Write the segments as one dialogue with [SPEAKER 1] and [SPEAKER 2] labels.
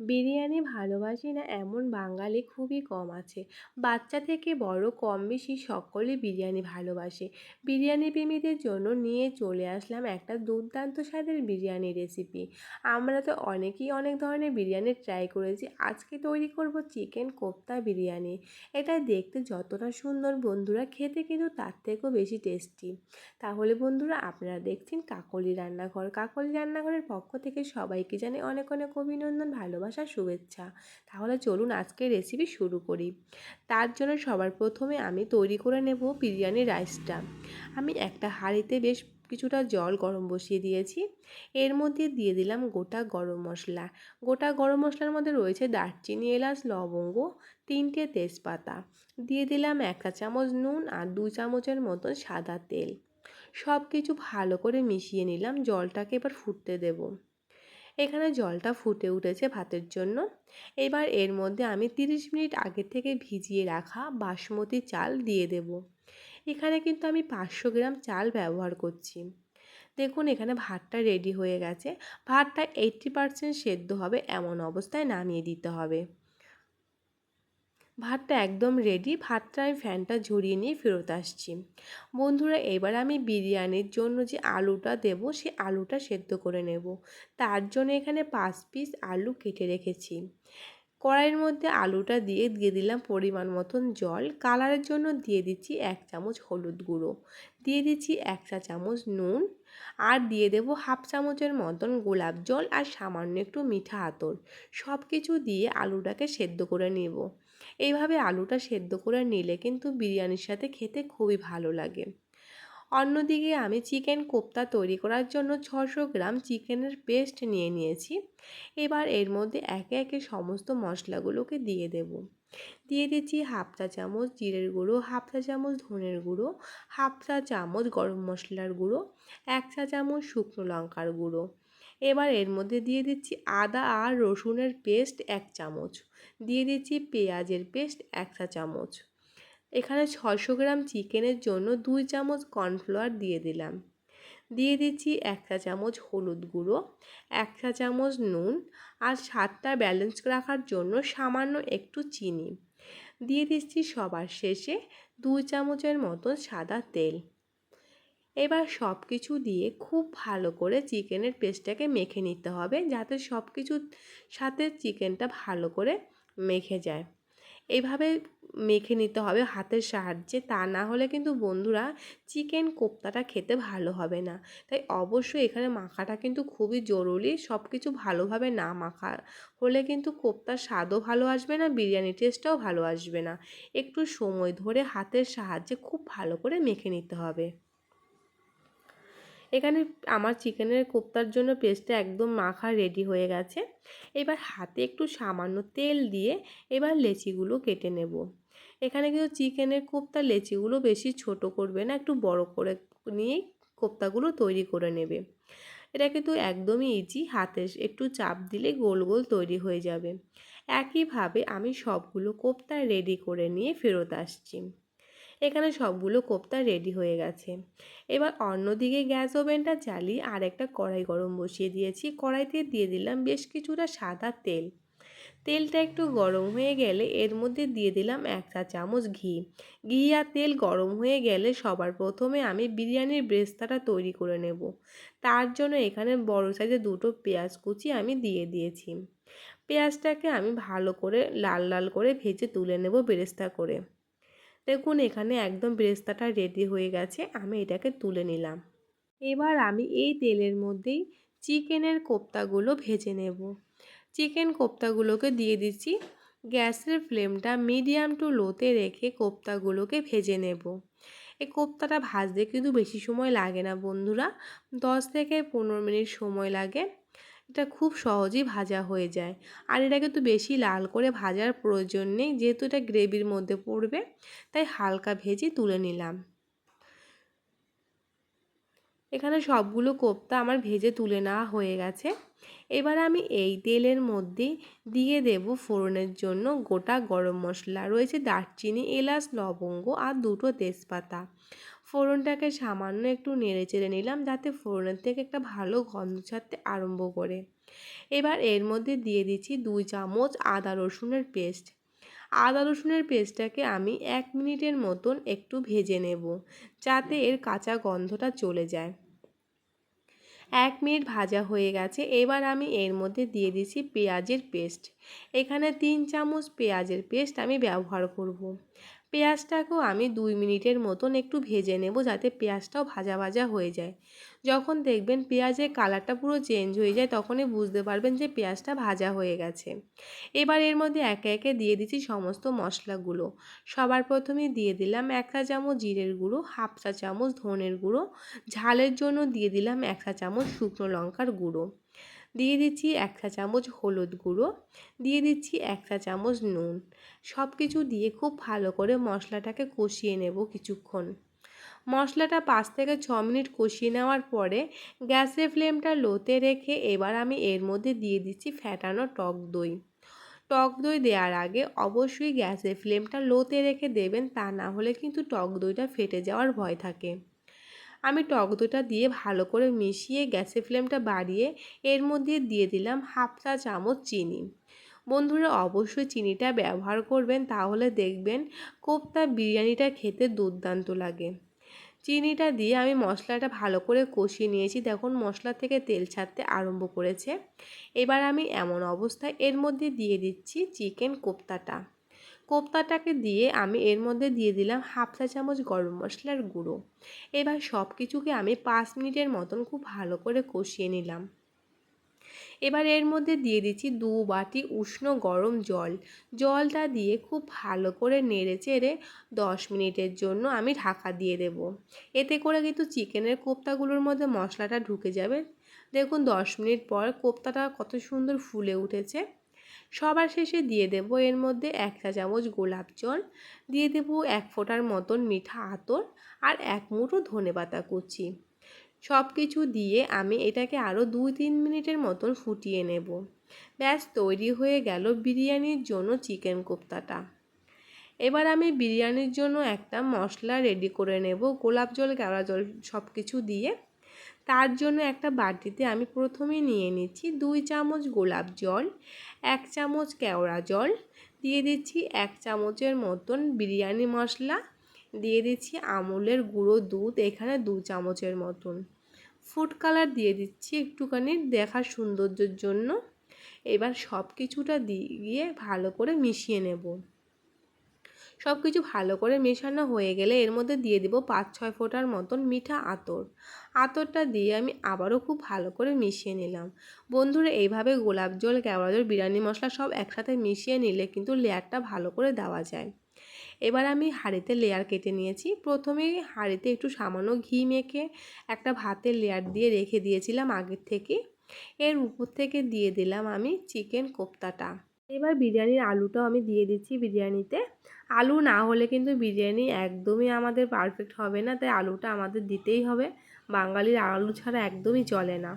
[SPEAKER 1] বিরিয়ানি ভালোবাসি না এমন বাঙালি খুবই কম আছে। বাচ্চা থেকে বড় কম বেশি সকলেই বিরিয়ানি ভালোবাসে। বিরিয়ানি প্রেমীদের জন্য নিয়ে চলে আসলাম একটা দুর্দান্ত স্বাদের বিরিয়ানি রেসিপি আমরা তো অনেকেই অনেক ধরনের বিরিয়ানি ট্রাই করেছি। আজকে তৈরি করব চিকেন কোপ্তা বিরিয়ানি। এটা দেখতে যতটা সুন্দর বন্ধুরা, খেতে কিন্তু তার থেকেও বেশি টেস্টি তাহলে বন্ধুরা, আপনারা দেখছেন কাকলি রান্নাঘর। কাকলি রান্নাঘরের পক্ষ থেকে সবাইকে জানে অনেক অনেক অভিনন্দন, ভালোবাসা। ভালোবাসা শুভেচ্ছা। তাহলে চলুন আজকে রেসিপি শুরু করি। তার জন্য সবার প্রথমে আমি তৈরি করে নেব বিরিয়ানি রাইসটা আমি একটা হাঁড়িতে বেশ কিছুটা জল গরম বসিয়ে দিয়েছি। এর মধ্যে দিয়ে দিলাম গোটা গরম মশলা। গোটা গরম মশলার মধ্যে রয়েছে দারচিনি, এলাচ, লবঙ্গ, তিনটে তেজপাতা। দিয়ে দিলাম একটা চামচ নুন আর দু চামচের মতন সাদা তেল। সব কিছু ভালো করে মিশিয়ে নিলাম। জলটাকে এবার ফুটতে দেবো। এখানে জলটা ফুটে উঠেছে ভাতের জন্য। এবার এর মধ্যে আমি 30 মিনিট আগে থেকে ভিজিয়ে রাখা বাসমতি চাল দিয়ে দেব। এখানে কিন্তু আমি পাঁচশো গ্রাম চাল ব্যবহার করছি। দেখুন, এখানে ভাতটা রেডি হয়ে গেছে। ভাতটা এইট্টি পারসেন্ট সেদ্ধ হবে, এমন অবস্থায় নামিয়ে দিতে হবে। ভাতটা একদম রেডি ভাতটা আমি ফ্যানটা ঝরিয়ে নিয়ে ফেরত আসছি। বন্ধুরা, এবার আমি বিরিয়ানির জন্য যে আলুটা দেব, সে আলুটা সেদ্ধ করে নেব। তার জন্য এখানে পাঁচ পিস আলু কেটে রেখেছি। কড়াইয়ের মধ্যে আলুটা দিয়ে দিয়ে দিলাম পরিমাণ মতন জল। কালারের জন্য দিয়ে দিচ্ছি এক চামচ হলুদ গুঁড়ো। দিয়ে দিচ্ছি এক চা চামচ নুন। আর দিয়ে দেব হাফ চামচের মতন গোলাপ জল আর সামান্য একটু মিঠা আতর। সব কিছু দিয়ে আলুটাকে সেদ্ধ করে নেব। এইভাবে আলুটা সেদ্ধ করে নিলে কিন্তু বিরিয়ানির সাথে খেতে খুবই ভালো লাগে। অন্যদিকে আমি চিকেন কোপ্তা তৈরি করার জন্য ছশো গ্রাম চিকেনের পেস্ট নিয়ে নিয়েছি। এবার এর মধ্যে একে একে সমস্ত মশলাগুলোকে দিয়ে দেব। দিয়ে দিচ্ছি হাফ চা চামচ জিরের গুঁড়ো, হাফ চা চামচ ধনের গুঁড়ো, হাফ চা চামচ গরম মশলার গুঁড়ো, এক চা চামচ শুকনো লঙ্কার গুঁড়ো। এবার এর মধ্যে দিয়ে দিচ্ছি আদা আর রসুনের পেস্ট এক চামচ। দিয়ে দিচ্ছি পেঁয়াজের পেস্ট এক চা চামচ। এখানে ছশো গ্রাম চিকেনের জন্য দুই চামচ কর্নফ্লাওয়ার দিয়ে দিলাম। দিয়ে দিচ্ছি এক চা চামচ হলুদ গুঁড়ো, এক চা চামচ নুন আর স্বাদটা ব্যালেন্স রাখার জন্য সামান্য একটু চিনি। দিয়ে দিচ্ছি সবার শেষে দুই চামচের মতন সাদা তেল। এবার সব কিছু দিয়ে খুব ভালো করে চিকেনের পেস্টটাকে মেখে নিতে হবে যাতে সব কিছুর সাথে চিকেনটা ভালো করে মেখে যায়। এইভাবে মেখে নিতে হবে হাতের সাহায্যে, তা না হলে কিন্তু বন্ধুরা চিকেন কোপ্তাটা খেতে ভালো হবে না। তাই অবশ্যই এখানে মাখাটা কিন্তু খুবই জরুরি। সব কিছু ভালোভাবে না মাখা হলে কিন্তু কোপ্তার স্বাদও ভালো আসবে না বিরিয়ানি টেস্টটাও ভালো আসবে না। একটু সময় ধরে হাতের সাহায্যে খুব ভালো করে মেখে নিতে হবে। এখানে আমার চিকেনের কোপ্তার জন্য পেস্টটা একদম মাখা রেডি হয়ে গেছে। এবার হাতে একটু সামান্য তেল দিয়ে এবার লেচিগুলো কেটে নেব। এখানে কিন্তু চিকেনের কোপ্তা লেচিগুলো বেশি ছোট করবে না, একটু বড় করে নিয়ে কোপ্তাগুলো তৈরি করে নেবে। এটা কিন্তু একদমই ইজি হাতে একটু চাপ দিলে গোল গোল তৈরি হয়ে যাবে। একইভাবে আমি সবগুলো কোপ্তা রেডি করে নিয়ে ফেরত আসছি। এখানে সবগুলো কোপ্তা রেডি হয়ে গেছে। এবার অন্যদিকে গ্যাস ওভেনটা জ্বালিয়ে আর একটা কড়াই গরম বসিয়ে দিয়েছি। কড়াইতে দিয়ে দিলাম বেশ কিছুটা সাদা তেল। তেলটা একটু গরম হয়ে গেলে এর মধ্যে দিয়ে দিলাম এক চা চামচ ঘি। ঘি আর তেল গরম হয়ে গেলে সবার প্রথমে আমি বিরিয়ানির ব্রেস্তাটা তৈরি করে নেব। তার জন্য এখানে বড় সাইজে দুটো পেঁয়াজ কুচি আমি দিয়ে দিয়েছি। পেঁয়াজটাকে আমি ভালো করে লাল লাল করে ভেজে তুলে নেব বেরেস্তা করে। দেখুন, এখানে একদম বেরেস্তাটা রেডি হয়ে গেছে, আমি এটাকে তুলে নিলাম। এবার আমি এই তেলের মধ্যেই চিকেনের কোপ্তাগুলো ভেজে নেব। চিকেন কোপ্তাগুলোকে দিয়ে দিচ্ছি, গ্যাসের ফ্লেমটা মিডিয়াম টু লোতে রেখে কোপ্তাগুলোকে ভেজে নেব। এই কোপ্তাটা ভাজতে কিন্তু বেশি সময় লাগে না বন্ধুরা, দশ থেকে পনেরো মিনিট সময় লাগে। এটা খুব সহজেই ভাজা হয়ে যায়। আর এটাকে তো বেশি লাল করে ভাজার প্রয়োজন নেই, যেহেতু এটা গ্রেভির মধ্যে পড়বে, তাই হালকা ভেজে তুলে নিলাম। এখানে সবগুলো কোপ্তা আমার ভেজে তুলে নেওয়া হয়ে গেছে। এবার আমি এই তেলের মধ্যে দিয়ে দেব ফোড়নের জন্য গোটা গরম মশলা। রয়েছে দারচিনি, এলাচ, লবঙ্গ আর দুটো তেজপাতা। ফোড়নটাকে সামান্য একটু নেড়ে চেড়ে নিলাম যাতে ফোড়নের থেকে একটা ভালো গন্ধ ছাড়তে আরম্ভ করে। এবার এর মধ্যে দিয়ে দিচ্ছি দুই চামচ আদা রসুনের পেস্ট। আদা রসুনের পেস্টটাকে আমি এক মিনিটের মতন একটু ভেজে নেব যাতে এর কাঁচা গন্ধটা চলে যায়। এক মিনিট ভাজা হয়ে গেছে, এবার আমি এর মধ্যে দিয়ে দিচ্ছি পেঁয়াজের পেস্ট। এখানে তিন চামচ পেঁয়াজের পেস্ট আমি ব্যবহার করব। পেঁয়াজটাকেও আমি দুই মিনিটের মতন একটু ভেজে নেব যাতে পেঁয়াজটাও ভাজা ভাজা হয়ে যায়। যখন দেখবেন পেঁয়াজের কালারটা পুরো চেঞ্জ হয়ে যায়, তখনই বুঝতে পারবেন যে পেঁয়াজটা ভাজা হয়ে গেছে। এবার এর মধ্যে একে একে দিয়ে দিচ্ছি সমস্ত মশলাগুলো। সবার প্রথমে দিয়ে দিলাম এক চা চামচ জিরের গুঁড়ো, হাফ চা চামচ ধনের গুঁড়ো, ঝালের জন্য দিয়ে দিলাম এক চা চামচ শুকনো লঙ্কার গুঁড়ো। দিয়ে দিচ্ছি এক চা চামচ হলুদ গুঁড়ো, দিয়ে দিচ্ছি এক চা চামচ নুন। সব কিছু দিয়ে খুব ভালো করে মশলাটাকে কষিয়ে নেব কিছুক্ষণ। মশলাটা পাঁচ থেকে ছ মিনিট কষিয়ে নেওয়ার পরে গ্যাসের ফ্লেমটা লোতে রেখে এবার আমি এর মধ্যে দিয়ে দিচ্ছি ফ্যাটানো টক দই। টক দই দেওয়ার আগে অবশ্যই গ্যাসের ফ্লেমটা লোতে রেখে দেবেন, তা না হলে কিন্তু টক দইটা ফেটে যাওয়ার ভয় থাকে। আমি টক দইটা দিয়ে ভালো করে মিশিয়ে গ্যাসের ফ্লেমটা বাড়িয়ে এর মধ্যে দিয়ে দিলাম হাফ চা চামচ চিনি। বন্ধুরা, অবশ্যই চিনিটা ব্যবহার করবেন, তাহলে দেখবেন কোপ্তা বিরিয়ানিটা খেতে দুর্দান্ত লাগে। চিনিটা দিয়ে আমি মশলাটা ভালো করে কষিয়ে নিয়েছি। দেখুন, মশলা থেকে তেল ছাড়তে আরম্ভ করেছে। এবার আমি এমন অবস্থায় এর মধ্যে দিয়ে দিচ্ছি চিকেন কোপ্তাটা। কোপ্তাটাকে দিয়ে আমি এর মধ্যে দিয়ে দিলাম হাফ চা চামচ গরম মশলার গুঁড়ো। এবার সব কিছুকে আমি পাঁচ মিনিটের মতন খুব ভালো করে কষিয়ে নিলাম। এবার এর মধ্যে দিয়ে দিচ্ছি দু বাটি উষ্ণ গরম জল। জলটা দিয়ে খুব ভালো করে নেড়ে চেড়ে দশ মিনিটের জন্য আমি ঢাকা দিয়ে দেব। এতে করে কিন্তু চিকেনের কোপ্তাগুলোর মধ্যে মশলাটা ঢুকে যাবে। দেখুন দশ মিনিট পর কোপ্তাটা কত সুন্দর ফুলে উঠেছে। সবার শেষে দিয়ে দেব এর মধ্যে এক চা চামচ গোলাপ জল, দিয়ে দেব এক ফোঁটার মতন মিঠা আতর আর এক মুঠো ধনে পাতা কুচি। সব কিছু দিয়ে আমি এটাকে আরও দুই তিন মিনিটের মতন ফুটিয়ে নেব। ব্যাস, তৈরি হয়ে গেল বিরিয়ানির জন্য চিকেন কোপ্তাটা। এবার আমি বিরিয়ানির জন্য একটা মশলা রেডি করে নেব। গোলাপ জল কেওড়া জল সব কিছু দিয়ে তার জন্য একটা বাটিতে আমি প্রথমে নিয়ে নিচ্ছি দুই চামচ গোলাপ জল, এক চামচ কেওড়া জল, দিয়ে দিচ্ছি এক চামচের মতন বিরিয়ানি মশলা, দিয়ে দিচ্ছি আমুলের গুঁড়ো দুধ, এখানে দু চামচের মতন। ফুড কালার দিয়ে দিচ্ছি একটুখানি দেখার সৌন্দর্যের জন্য। এবার সব কিছুটা দিয়ে ভালো করে মিশিয়ে নেব। সব কিছু ভালো করে মেশানো হয়ে গেলে এর মধ্যে দিয়ে দেবো পাঁচ, ছয় ফোঁটার মতন মিঠা আতর। আতরটা দিয়ে আমি আবারও খুব ভালো করে মিশিয়ে নিলাম। বন্ধুরা, এইভাবে গোলাপ জল, কেওড়া জল, বিরিয়ানি মশলা সব একসাথে মিশিয়ে নিলে কিন্তু লেয়ারটা ভালো করে দেওয়া যায়। এবার আমি হাঁড়িতে লেয়ার কেটে নিয়েছি। প্রথমে হাঁড়িতে একটু সামান্য ঘি মেখে একটা ভাতের লেয়ার দিয়ে রেখে দিয়েছিলাম আগের থেকে। এর উপর থেকে দিয়ে দিলাম আমি চিকেন কোপ্তাটা এবার বিরিয়ানির আলুটাও আমি দিয়ে দিচ্ছি বিরিয়ানিতে। আলু না হলে কিন্তু বিরিয়ানি একদমই আমাদের পারফেক্ট হবে না, তাই আলুটা আমাদের দিতেই হবে। বাঙালির আলু ছাড়া একদমই চলে না।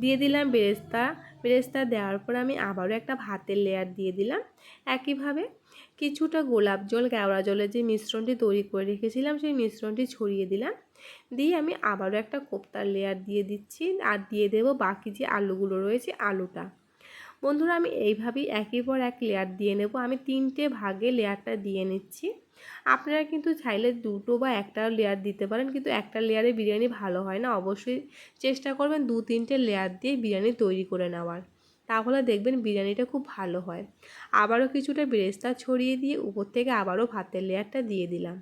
[SPEAKER 1] দিয়ে দিলাম বেরেস্তা। বেরেস্তা দেওয়ার পর আমি আবারও একটা ভাতের লেয়ার দিয়ে দিলাম। একইভাবে কিছুটা গোলাপ জল কেওড়া জলের যে মিশ্রণটি তৈরি করে রেখেছিলাম, সেই মিশ্রণটি ছড়িয়ে দিলাম। দিয়ে আমি আবারও একটা কোপ্তার লেয়ার দিয়ে দিচ্ছি। আর দিয়ে দেব বাকি যে আলুগুলো রয়েছে, আলুটা। বন্ধুরা, আমি এইভাবেই একের পর এক লেয়ার দিয়ে নেব। আমি তিনটে ভাগে লেয়ারটা দিয়ে নিচ্ছি। আপনারা কিন্তু চাইলে দুটো বা একটা লেয়ার দিতে পারেন, কিন্তু একটা লেয়ারে বিরিয়ানি ভালো হয় না। অবশ্যই চেষ্টা করবেন দু তিনটে লেয়ার দিয়ে বিরিয়ানি তৈরি করে নেওয়ার। তাহলে দেখবেন বিরিয়ানিটা খুব ভালো হয়। আবারও কিছুটা বেরেস্তা ছড়িয়ে দিয়ে উপর থেকে আবারও ভাতের লেয়ারটা দিয়ে দিলাম।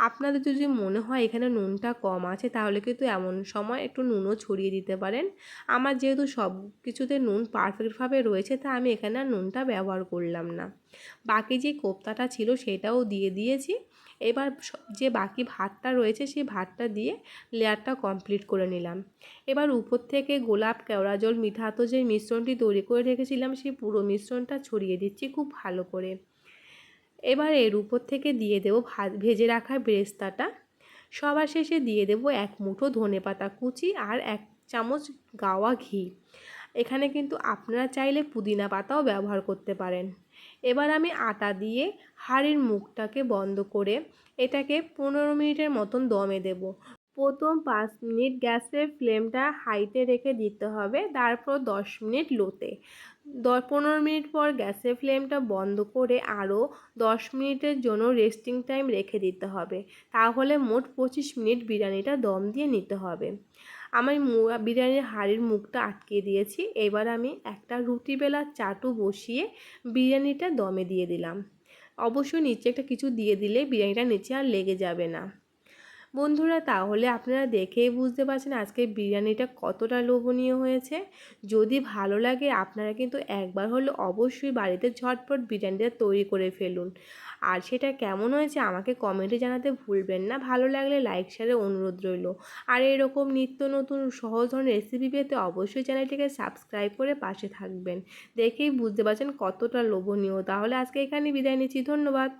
[SPEAKER 1] আপনাদের যদি মনে হয় এখানে নুনটা কম আছে, তাহলে কিন্তু এমন সময় একটু নুনও ছড়িয়ে দিতে পারেন। আমার যেহেতু সব কিছুতে নুন পারফেক্টভাবে রয়েছে, তা আমি এখানে আর নুনটা ব্যবহার করলাম না। বাকি যে কোপ্তাটা ছিল সেটাও দিয়ে দিয়েছি। এবার যে বাকি ভাতটা রয়েছে সেই ভাতটা দিয়ে লেয়ারটা কমপ্লিট করে নিলাম। এবার উপর থেকে গোলাপ কেওড়া জল, মিঠা তো যে মিশ্রণটি তৈরি করে রেখেছিলাম, সেই পুরো মিশ্রণটা ছড়িয়ে দিচ্ছি খুব ভালো করে। এবার এর উপর থেকে দিয়ে দেবো ভেজে রাখা বেরেস্তাটা। সবার শেষে দিয়ে দেবো এক মুঠো ধনে পাতা কুচি আর এক চামচ গাওয়া ঘি। এখানে কিন্তু আপনারা চাইলে পুদিনা পাতাও ব্যবহার করতে পারেন। এবার আমি আটা দিয়ে হাঁড়ির মুখটাকে বন্ধ করে এটাকে পনেরো মিনিটের মতন দমে দেব। প্রথম পাঁচ মিনিট গ্যাসের ফ্লেমটা হাইতে রেখে দিতে হবে, তারপর দশ মিনিট লোতে। দশ পনেরো মিনিট পর গ্যাসের ফ্লেমটা বন্ধ করে আরও দশ মিনিটের জন্য রেস্টিং টাইম রেখে দিতে হবে। তাহলে মোট পঁচিশ মিনিট বিরিয়ানিটা দম দিয়ে নিতে হবে। আমি বিরিয়ানির হাঁড়ির মুখটা আটকে দিয়েছি। এবার আমি একটা রুটি বেলার চাটু বসিয়ে বিরিয়ানিটা দমে দিয়ে দিলাম। অবশ্যই নিচে একটা কিছু দিয়ে দিলে বিরিয়ানিটা নিচে আর লেগে যাবে না। বন্ধুরা, তাহলে আপনারা দেখেই বুঝতে পারছেন আজকে বিরিয়ানিটা কতটা লোভনীয় হয়েছে। যদি ভালো লাগে, আপনারা কিন্তু একবার হলে অবশ্যই বাড়িতে ঝটপট বিরিয়ানিটা তৈরি করে ফেলুন। আর সেটা কেমন হয়েছে, আমাকে কমেন্টে জানাতে ভুলবেন না। ভালো লাগলে লাইক, শেয়ারে অনুরোধ রইল। আর এরকম নিত্য নতুন সহজ ধরনের রেসিপি পেতে অবশ্যই চ্যানেলটিকে সাবস্ক্রাইব করে পাশে থাকবেন। দেখেই বুঝতে পারছেন কতটা লোভনীয়। তাহলে আজকে এখানে বিদায় নিচ্ছি। ধন্যবাদ।